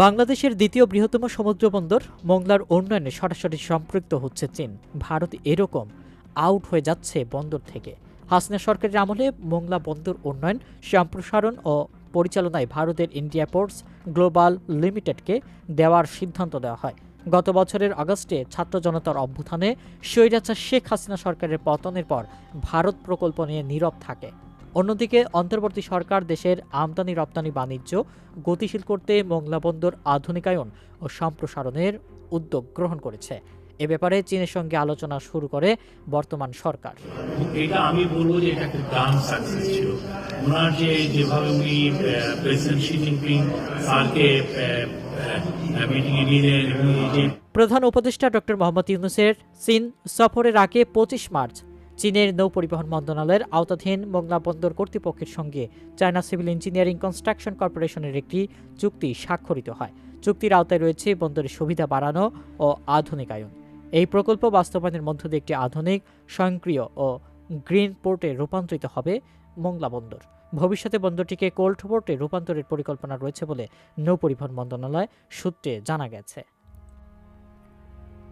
বাংলাদেশের দ্বিতীয় বৃহত্তম সমুদ্র বন্দর মোংলার উন্নয়নে সরাসরি সম্পৃক্ত হচ্ছে চীন। ভারত এরকম আউট হয়ে যাচ্ছে বন্দর থেকে। হাসনা সরকারের আমলে মোংলা বন্দর উন্নয়ন, সম্প্রসারণ ও পরিচালনায় ভারতের ইন্ডিয়া পোর্টস গ্লোবাল লিমিটেডকে দেওয়ার সিদ্ধান্ত দেওয়া হয়। গত বছরের আগস্টে ছাত্র জনতার অভ্যুত্থানে স্বৈরাচার শেখ হাসিনা সরকারের পতনের পর ভারত প্রকল্প নিয়ে নীরব থাকে। অন্যদিকে অন্তর্বর্তী সরকার দেশের আমদানি রপ্তানি বাণিজ্য গতিশীল করতে মোংলা বন্দর আধুনিকায়ন ও সম্প্রসারণের উদ্যোগ গ্রহণ করেছে। এ ব্যাপারে চীনের সঙ্গে আলোচনা শুরু করে বর্তমান সরকার। এটা আমি বলব যে এটা একটা গ্রান্ড সাকসেস ছিল। ওনার যে যেভাবে উনি প্রেসিডেন্ট শি জিনপিং স্যারকে যে প্রধান উপদেষ্টা ডক্টর মোহাম্মদ ইউনুসের চীন সফরের আগে পঁচিশ মার্চ চীনের নৌ পরিবহন মন্ত্রণালয়ের আওতাধীন মোংলা বন্দর কর্তৃপক্ষের সঙ্গে চায়না সিভিল ইঞ্জিনিয়ারিং কনস্ট্রাকশন কর্পোরেশনের একটি চুক্তি স্বাক্ষরিত হয়। চুক্তির আওতায় রয়েছে বন্দরের সুবিধা বাড়ানো ও আধুনিকায়ন। এই প্রকল্প বাস্তবায়নের মধ্য দিয়ে একটি আধুনিক, স্বয়ংক্রিয় ও গ্রিন পোর্টে রূপান্তরিত হবে মোংলা বন্দর। ভবিষ্যতে বন্দরটিকে কোল্ড পোর্টে রূপান্তরের পরিকল্পনা রয়েছে বলে নৌ পরিবহন মন্ত্রণালয় সূত্রে জানা গেছে।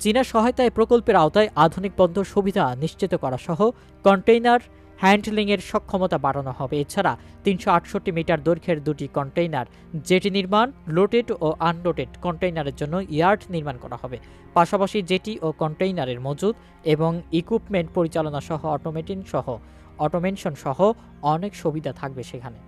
চীনা সহায়তায় প্রকল্পের আওতায় আধুনিক বন্দর সুবিধা নিশ্চিত করা সহ কন্টেইনার হ্যান্ডলিংয়ের সক্ষমতা বাড়ানো হবে। এছাড়া তিনশো আটষট্টি মিটার দৈর্ঘ্যের দুটি কন্টেইনার, জেটি নির্মাণ লোটেড ও আনলোটেড কন্টেইনারের জন্য ইয়ার্ড নির্মাণ করা হবে। পাশাপাশি জেটি ও কন্টেইনারের মজুদ এবং ইকুইপমেন্ট পরিচালনা সহ অটোমেটিন সহ অটোমেশন সহ অনেক সুবিধা থাকবে সেখানে।